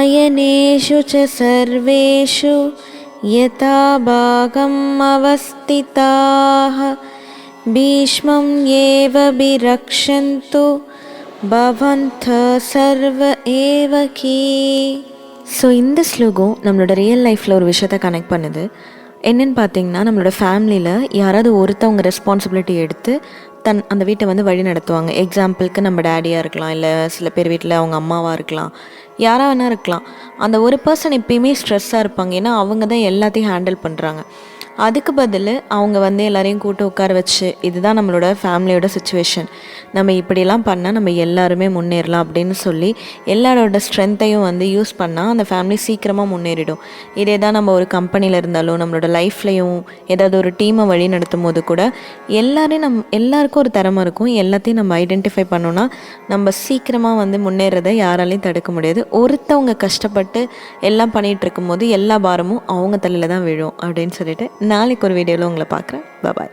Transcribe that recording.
आयनेषु च सर्वेषु यथा भागम् अवस्थिताः भीष्मं एव विरक्षन्तु भवन्तः सर्व एव की ஸோ இந்த ஸ்லோகம் நம்மளோட ரியல் லைஃப்பில் ஒரு விஷயத்த கனெக்ட் பண்ணுது என்னென்னு பார்த்தீங்கன்னா நம்மளோட ஃபேமிலியில் யாராவது ஒருத்தவங்க ரெஸ்பான்சிபிலிட்டி எடுத்து தன் அந்த வீட்டை வந்து வழி நடத்துவாங்க எக்ஸாம்பிளுக்கு நம்ம டேடியாக இருக்கலாம் இல்லை சில பேர் வீட்டில் அவங்க அம்மாவாக இருக்கலாம் யாராக வேணால் இருக்கலாம். அந்த ஒரு பர்சன் எப்பயுமே ஸ்ட்ரெஸ்ஸாக இருப்பாங்க. ஏன்னா அவங்க தான் எல்லாத்தையும் ஹேண்டில் பண்ணுறாங்க அதுக்கு பதில் அவங்க வந்து எல்லாரையும் கூட்டு உட்கார வச்சு இதுதான் நம்மளோட ஃபேமிலியோட சுச்சுவேஷன் நம்ம இப்படிலாம் பண்ணால் நம்ம எல்லாருமே முன்னேறலாம் அப்படின்னு சொல்லி எல்லாரோட ஸ்ட்ரென்த்தையும் வந்து யூஸ் பண்ணால் அந்த ஃபேமிலி சீக்கிரமாக முன்னேறிடும். இதே தான் நம்ம ஒரு கம்பெனியில் இருந்தாலும் நம்மளோட லைஃப்லையும் ஏதாவது ஒரு டீமை வழி நடத்தும் போது கூட எல்லாரையும் நம் எல்லாருக்கும் ஒரு திறமை இருக்கும். எல்லாத்தையும் நம்ம ஐடென்டிஃபை பண்ணோன்னா நம்ம சீக்கிரமாக வந்து முன்னேறதை யாராலையும் தடுக்க முடியாது. ஒருத்தவங்க கஷ்டப்பட்டு எல்லாம் பண்ணிகிட்டு இருக்கும்போது எல்லா பாரமும் அவங்க தலையில் தான் விழும் அப்படின்னு சொல்லிட்டு நாளைக்கு ஒரு வீடியோவில் உங்களை பார்க்குறேன். பாய்